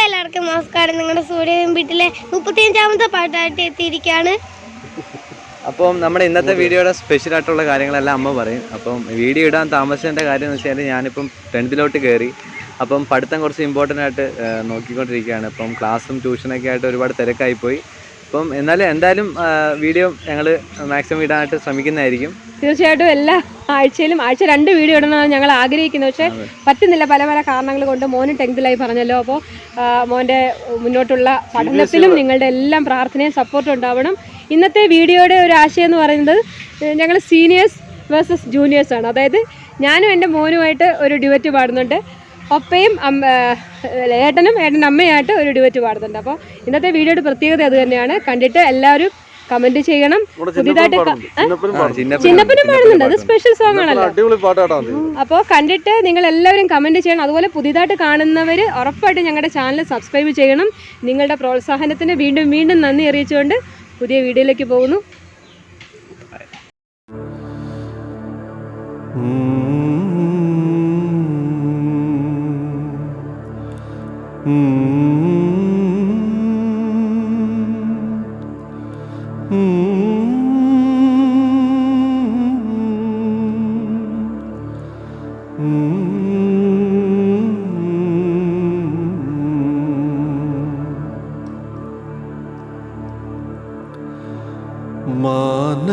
ഹായ്ഡ് എല്ലാവർക്കും നമസ്കാരം. നിങ്ങളുടെ സൂര്യ വീട്ടിലെ മുപ്പത്തിയഞ്ചാമത്തെ പാട്ടായിട്ട് എത്തിയിരിക്കുകയാണ്. അപ്പം നമ്മുടെ ഇന്നത്തെ വീഡിയോയുടെ സ്പെഷ്യൽ ആയിട്ടുള്ള കാര്യങ്ങളെല്ലാം അമ്മ പറയും. അപ്പം വീഡിയോ ഇടാൻ താമസിച്ചതിന്റെ കാര്യം എന്ന് വെച്ചാൽ ഞാനിപ്പം ടെൻത്തിലോട്ട് കയറി അപ്പം പഠിത്തം കുറച്ച് ഇമ്പോർട്ടന്റ് ആയിട്ട് നോക്കിക്കൊണ്ടിരിക്കുകയാണ്. അപ്പം ക്ലാസ്സും ട്യൂഷനൊക്കെ ആയിട്ട് ഒരുപാട് തിരക്കായിപ്പോയി. അപ്പം എന്നാലും എന്തായാലും വീഡിയോ ഞങ്ങൾ മാക്സിമം ഇടാനായിട്ട് ശ്രമിക്കുന്നതായിരിക്കും. തീർച്ചയായിട്ടും എല്ലാ ആഴ്ചയിലും ആഴ്ച രണ്ട് വീഡിയോ ഇടണമെന്ന് ഞങ്ങൾ ആഗ്രഹിക്കുന്നു പക്ഷേ പറ്റുന്നില്ല പല പല കാരണങ്ങൾ കൊണ്ട് മോന് ടെൻത്തിലായി പറഞ്ഞല്ലോ. അപ്പോൾ മോന്റെ മുന്നോട്ടുള്ള പഠനത്തിലും നിങ്ങളുടെ എല്ലാം പ്രാർത്ഥനയും സപ്പോർട്ടും ഉണ്ടാവണം. ഇന്നത്തെ വീഡിയോയുടെ ഒരു ആശയം എന്ന് പറയുന്നത് ഞങ്ങൾ സീനിയേഴ്സ് വേഴ്സസ് ജൂനിയേഴ്സാണ് ആണ്. അതായത് ഞാനും എന്റെ മോനുമായിട്ട് ഒരു ഡ്യുവറ്റ് പാടുന്നുണ്ട്. ഒപ്പയും ഏട്ടനും ഏട്ടന്റെ അമ്മയായിട്ട് ഒരു ഡിബറ്റ് പാടുന്നുണ്ട്. അപ്പോൾ ഇന്നത്തെ വീഡിയോയുടെ പ്രത്യേകത അത് തന്നെയാണ്. കണ്ടിട്ട് എല്ലാവരും കമന്റ് ചെയ്യണം. പുതിയതായിട്ട് ചിന്നപ്പനും പാടുന്നുണ്ട്. അത് സ്പെഷ്യൽ സോങ് ആണല്ലോ. അപ്പോൾ കണ്ടിട്ട് നിങ്ങൾ എല്ലാവരും കമന്റ് ചെയ്യണം. അതുപോലെ പുതിയതായിട്ട് കാണുന്നവർ ഉറപ്പായിട്ട് ഞങ്ങളുടെ ചാനൽ സബ്സ്ക്രൈബ് ചെയ്യണം. നിങ്ങളുടെ പ്രോത്സാഹനത്തിന് വീണ്ടും വീണ്ടും നന്ദി അറിയിച്ചുകൊണ്ട് പുതിയ വീഡിയോയിലേക്ക് പോകുന്നു.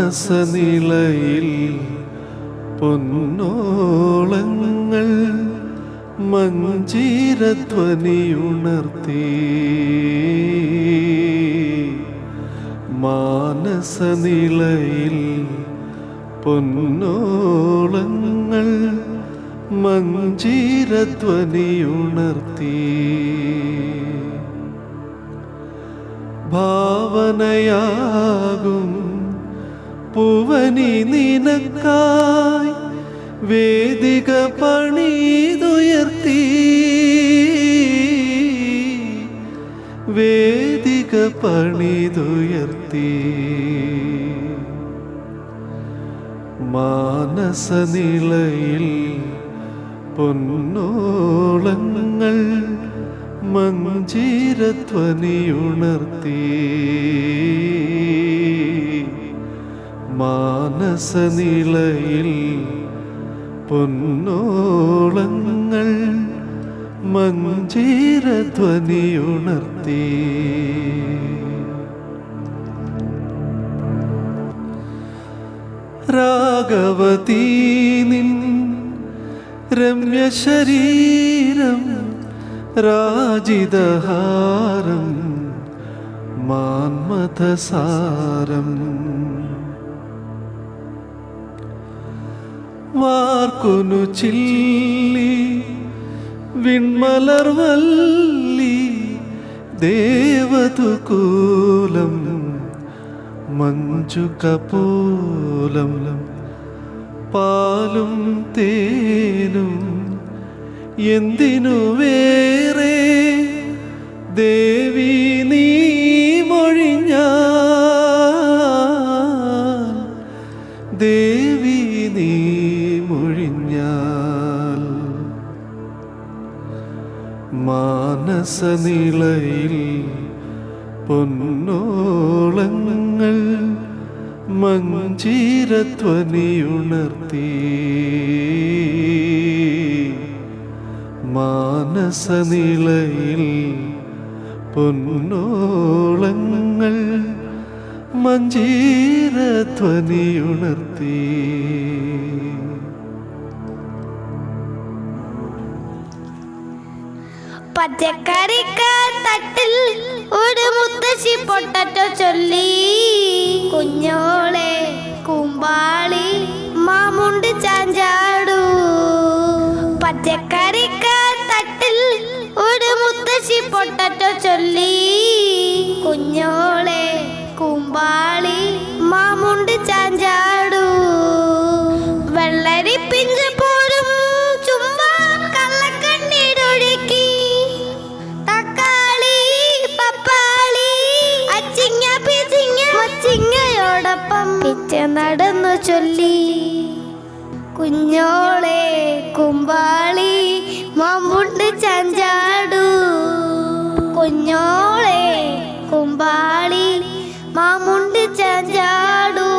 മാനസനിലയിൽ പൊന്നോളങ്ങൾ മഞ്ജീരധ്വനിയുണർത്തി. മാനസനിലയിൽ പൊന്നോളങ്ങൾ മഞ്ജീരധ്വനിയുണർത്തി. ഭാവനയാകും പൂവനി നിനക്കായി വേദിക പണിതുയർത്തി വേദിക പണിതുയർത്തി. മാനസനിലയിൽ പൊന്നോളങ്ങൾ മഞ്ചീരധ്വനിയുണർത്തി മാനസനിലയിൽ പൊന്നോളങ്ങൾ മഞ്ജീരധ്വനിയുണർത്തി രാഘവതീ നിൻ രമ്യശരീരം രാജിതഹാരം മാന്മഥസാരം വാർക്കുനു ചില്ലി വിൺമലർവല്ലി ദേവതുകൂലം മഞ്ചുകപൂലം പാലും തേനും എന്തിനു വേറെ? ദേവി നീ മൊഴിഞ്ഞ ദേവി മാനസനിലയിൽ പൊന്നോളങ്ങൾ മഞ്ചീരധ്വനിയുണർത്തി മാനസനിളയിൽ പൊന്നോളങ്ങൾ മഞ്ജീരധ്വനിയുണർത്തി. പച്ചക്കറിക്ക തട്ടിൽ ഒരു മുത്തശ്ശി പൊട്ടറ്റോ ചൊല്ലി. കുഞ്ഞോളെ കുമ്പാളി മാമുണ്ട് ചാഞ്ചാടു. പച്ചക്കറിക്ക തട്ടിൽ ഒരു മുത്തശ്ശി പൊട്ടറ്റോ ചൊല്ലി. കുഞ്ഞോളെ കുമ്പാളി മാമുണ്ട് ചാഞ്ചാടൂ.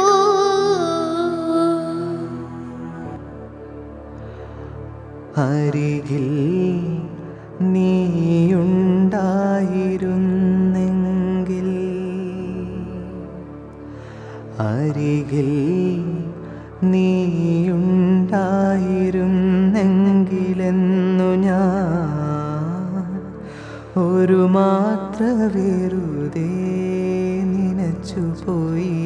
അരികിൽ നീയുണ്ടായിരുന്നെങ്കിൽ അരികിൽ നീയുണ്ടായിരുന്നെങ്കിലെന്നു ഒരു മാത്ര വെറുതെ നനച്ചുപോയി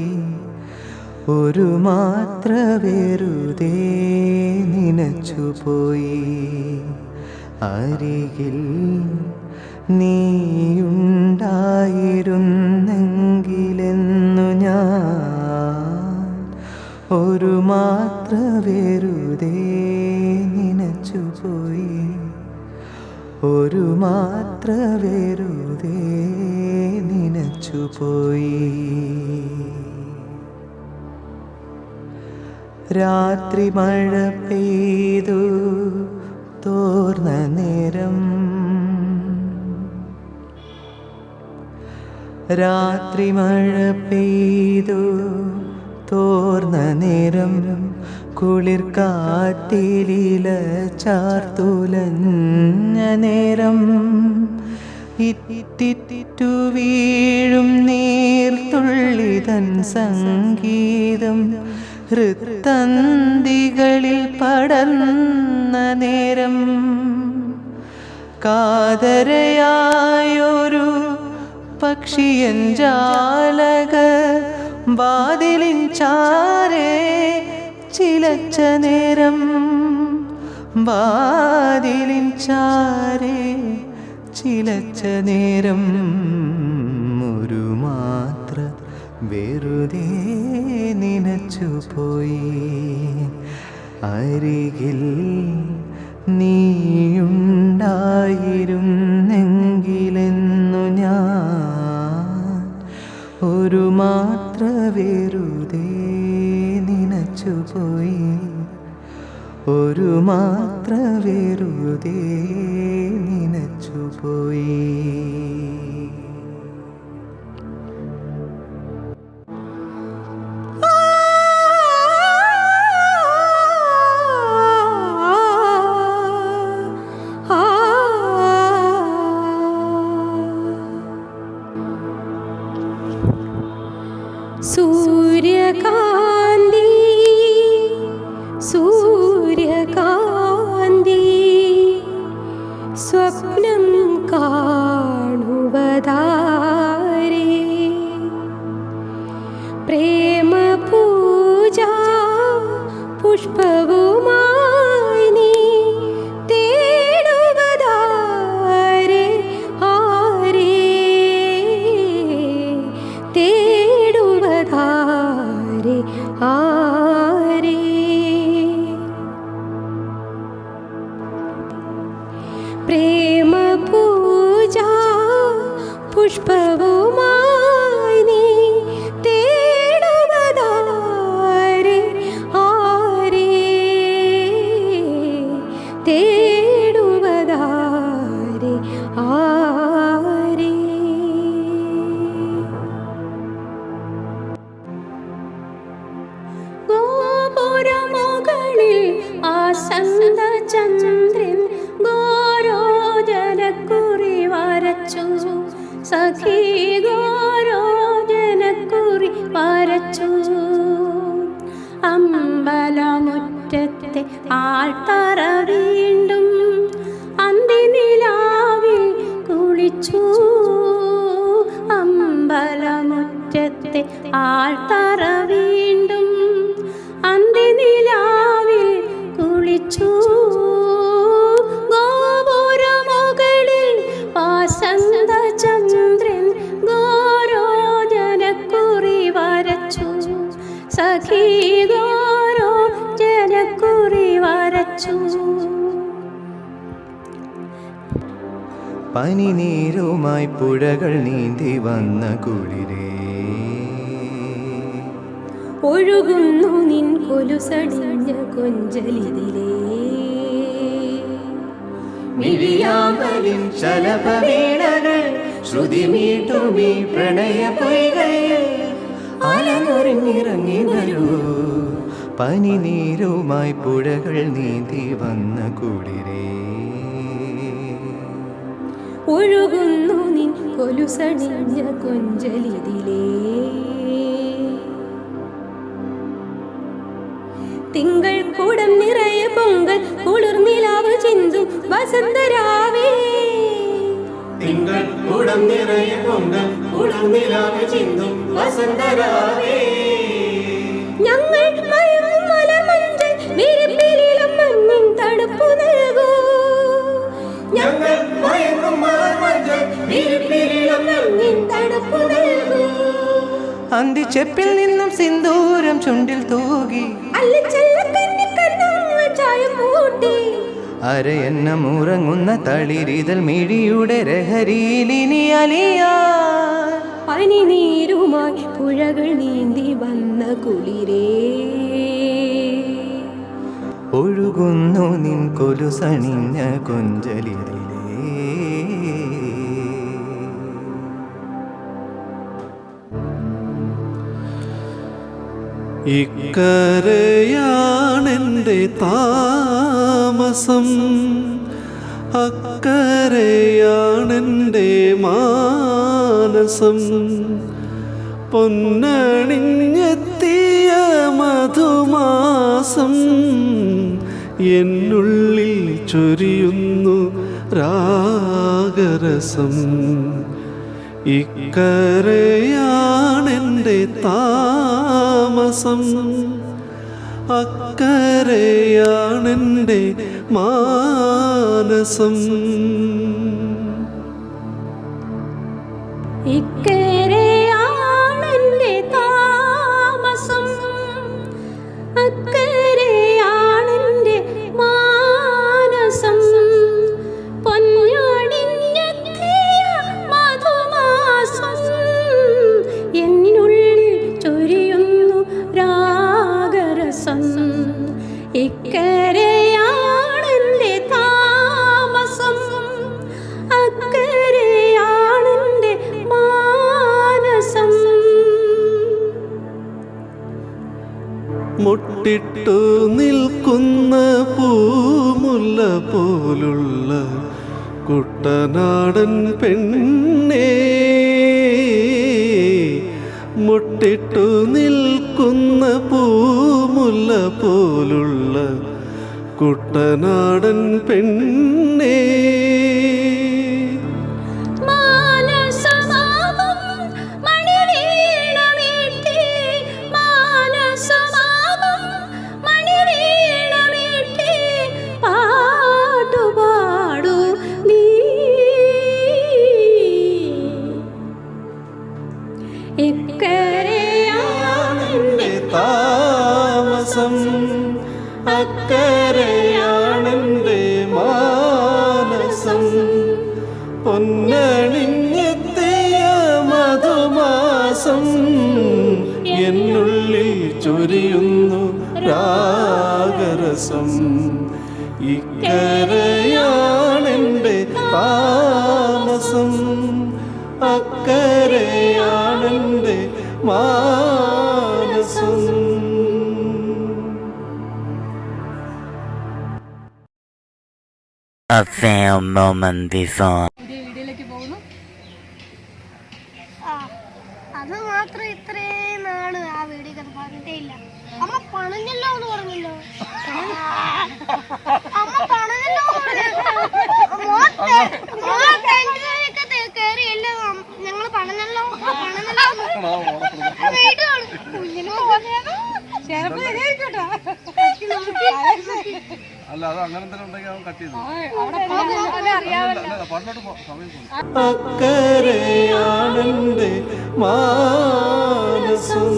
ഒരു മാത്ര വെറുതെ നനച്ചുപോയി അരികിൽ നീയുണ്ടായിരുന്നെങ്കിലെന്നു ഞാൻ ഒരു മാത്ര വെറുതെ നനച്ചുപോയി ഒരു മാത്ര വെറുതെ നനച്ചുപോയി. രാത്രി മഴ പെയ്തു തോർന്ന നേരം. രാത്രി മഴ പെയ്തു തോർന്ന നേരം. കുളിർ കാറ്റിലില ചാർത്തുലഞ്ഞ നേരം. ഇറ്റിറ്റു വീഴും നീർത്തുള്ളിതൻ സംഗീതം. ഹൃത്തന്തികളിൽ പടർന്ന നേരം. കാതരയായൊരു പക്ഷിയൻ ജാലക വാതിലിൻ ചാരേ ചിലച്ച നേരം വാതിലിൻ ചാരേ ചിലച്ച നേരം ഒരു മാത്ര വെറുതെ നനച്ചുപോയി അരികിൽ നീയുണ്ടായിരുന്നെങ്കിലെന്നു ഒരു മാത്ര വെറുതെ നനച്ചുപോയി ഒരു മാത്ര വെറുതെ നനച്ചുപോയി സൂര്യകാന്തി അമ്പലമുറ്റത്തെ ആൾത്തറ വീണ്ടും അന്തിനിലാവിൽ കുളിച്ചു. അമ്പലമുറ്റത്തെ ആൾത്തറ വീണ്ടും അന്തിനിലാവിൽ കുളിച്ചു. ഗോപുരമുകളിൽ വാസന്ത ചന്ദ്രൻ ഗോരോജനക്കുറി വരച്ചു. സഖി ഗോരോ വരച്ചു. പനി നീരുമായി പുഴകൾ നീന്തി വന്ന കുളിരേ. ഒഴുകുന്നു നിൻ കൊലുസടിഞ്ഞ കൊഞ്ചലിതിലേ. മിഴിയാമ്പലിൻ ശലഭവീണകൾ ശ്രുതി മീട്ടുമീ പ്രണയ പൊയ്കയിൽ അലമുറിഞ്ഞിറങ്ങി വരൂ പനി നീരുമായി പുഴകൾ നീന്തി വന്ന കുളിരേ. ഒഴുകുന്നു നിൻ കൊലുസണിഞ്ഞ കൊഞ്ചലിതിലേ. തിങ്കൾ കൂടം നിറയെ പൊങ്കൽ കുളിർനിലാവ് ചിന്തും വസന്തരാവേ. തിങ്കൾ കൂടം നിറയെ പൊങ്കൽ കുളിർനിലാവ് ചിന്തും വസന്തരാവേ. അന്തിച്ചെപ്പിൽ നിന്നും സിന്ദൂരം ചുണ്ടിൽ തൂകി. അരയെണ്ണം ഉറങ്ങുന്ന തളിരിതൽ മിഴിയുടെ രഹരിയിലിനി അലിയാ പനി നീരുമായി പുഴകൾ നീന്തി വന്ന കുളിരേ. ഒഴുകുന്നു നിൻ കൊലുസണിഞ്ഞ കൊഞ്ചലിതിലേ ഇക്കരയാണെന്റെ താമസം അക്കരയാണെന്റെ മാനസം. പൊന്നണിഞ്ഞെത്തിയ മധുമാസം എന്നുള്ളിൽ ചൊരിയുന്നു രാഗരസം. ഇക്കരയാണെന്റെ താമസം. അക്കരയാണെന്റെ മാനസം. മാനസം. മുട്ടിട്ടു നിൽക്കുന്ന പൂമുല്ല പോലുള്ള കുട്ടനാടൻ പെണ്ണേ. മുട്ടിട്ടു നിൽക്കുന്ന പൂമുല്ല പോലുള്ള കുട്ടനാടൻ പെണ്ണേ. എക്കരയാണെന്റെ താമസം അക്കരയാണെന്റെ മാനസം. പൊന്നണിഞ്ഞെത്തിയ മധുമാസം എന്നുള്ളിൽ ചൊരിയുന്നു രാഗരസം. ഇക്കരയാണെന്റെ താമസം അക്കരയാണെന്റെ മാനസം. Before. ആ, അത് മാത്രം ഇത്രയും നാൾ ആ വീഡിയോ കഥ പറഞ്ഞിട്ടേ ഇല്ല. അമ്മ പണഞ്ഞല്ലോ എന്ന് പറഞ്ഞല്ലോ. അമ്മ പണഞ്ഞല്ലോ അല്ല അത് അങ്ങനെ എന്തെങ്കിലും ഉണ്ടെങ്കിൽ അവൻ കട്ട് ചെയ്തു. അക്കരയാണെന്റെ മാനസം